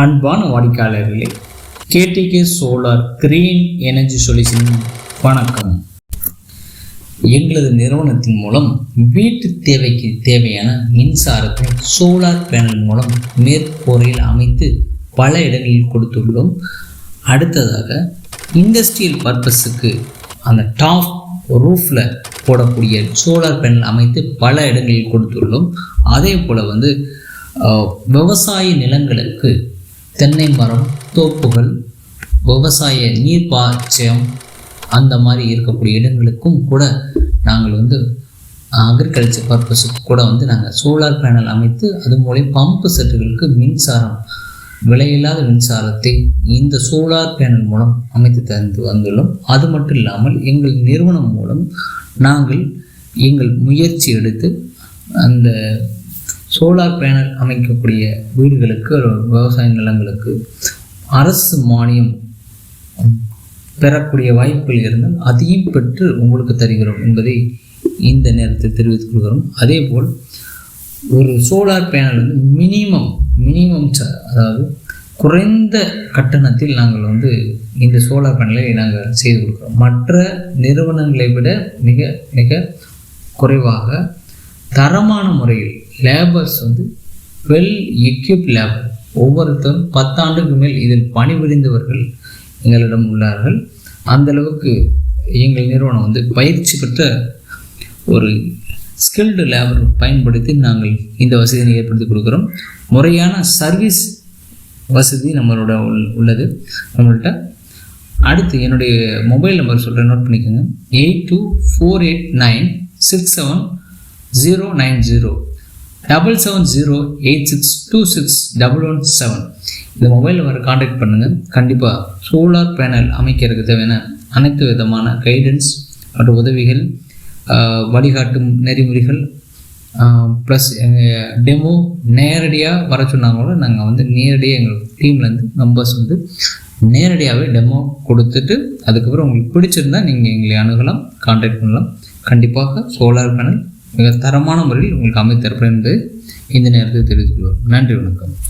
அன்பான வாடிக்கையாளர்களே KTK solar green energy solution வணக்கம். எங்களது நிறுவனத்தின் மூலம் வீட்டு தேவைக்கு தேவையான மின்சாரத்தை சோலார் பேனல் மூலம் மேற்கூரையில் அமைத்து பல இடங்களில் கொடுத்துள்ளோம். அடுத்ததாக இண்டஸ்ட்ரியல் பர்பஸுக்கு அந்த டாப் ரூஃபில் போடக்கூடிய சோலார் பேனல் அமைத்து பல இடங்களில் கொடுத்துள்ளோம். அதே போல் வந்து விவசாய நிலங்களுக்கு தென்னை மரம் தோப்புகள் விவசாய நீர்ப்பாய்ச்சம் அந்த மாதிரி இருக்கக்கூடிய இடங்களுக்கும் கூட நாங்கள் வந்து அக்ரிகல்ச்சர் பர்பஸுக்கு கூட வந்து நாங்கள் சோலார் பேனல் அமைத்து அது மூலம் பம்பு செட்டுகளுக்கு மின்சாரம் விலையில்லாத மின்சாரத்தை இந்த சோலார் பேனல் மூலம் அமைத்து தந்து வந்துள்ளோம். அது மட்டும் இல்லாமல் எங்கள் நிறுவனம் மூலம் நாங்கள் எங்கள் முயற்சி எடுத்து அந்த சோலார் பேனல் அமைக்கக்கூடிய வீடுகளுக்கு விவசாய நிலங்களுக்கு அரசு மானியம் பெறக்கூடிய வாய்ப்புகள் இருந்தால் அதையும் பெற்று உங்களுக்கு தருகிறோம் என்பதை இந்த நேரத்தில் தெரிவித்துக் கொள்கிறோம். அதே போல் ஒரு சோலார் பேனல் வந்து மினிமம் மினிமம் அதாவது குறைந்த கட்டணத்தில் நாங்கள் வந்து இந்த சோலார் பேனலை நாங்கள் செய்து கொடுக்குறோம். மற்ற நிறுவனங்களை விட மிக மிக குறைவாக தரமான முறையில் லேபர்ஸ் வந்து வெல் எக்யூப் லேபர் ஒவ்வொருத்தரும் பத்தாண்டுக்கு மேல் இதில் பணிபுரிந்தவர்கள் எங்களிடம் உள்ளார்கள். அந்தளவுக்கு எங்கள் நிறுவனம் வந்து பயிற்சி பெற்ற ஒரு ஸ்கில்டு லேபர் பயன்படுத்தி நாங்கள் இந்த வசதியை ஏற்படுத்தி கொடுக்குறோம். முறையான சர்வீஸ் வசதி நம்மளோட உள்- உள்ளது. நம்மள்கிட்ட அடுத்து என்னுடைய மொபைல் நம்பர் சொல்கிறேன் நோட் பண்ணிக்கோங்க. Eight two four eight nine six seven zero nine zero double seven zero eight six two six double one seven இந்த மொபைல் நம்பரை காண்டாக்ட் பண்ணுங்கள் கண்டிப்பாக சோலார் பேனல் அமைக்கிறதுக்கு தேவையான அனைத்து விதமான கைடன்ஸ் மற்றும் உதவிகள் வழிகாட்டும் நெறிமுறைகள் ப்ளஸ் எங்கள் டெமோ நேரடியாக வர சொன்னாங்களோ நாங்கள் வந்து நேரடியாக எங்கள் டீம்லேருந்து மெம்பர்ஸ் வந்து நேரடியாகவே டெமோ கொடுத்துட்டு அதுக்கப்புறம் உங்களுக்கு பிடிச்சிருந்தா நீங்கள் எங்களை அணுகலாம் காண்டாக்ட் பண்ணலாம். கண்டிப்பாக சோலார் பேனல் மிக தரமான முறையில் உங்களுக்கு அமைத்திருப்பேன் என்று இந்த நேரத்தில் தெரிவித்துக் கொள்வோம். நன்றி வணக்கம்.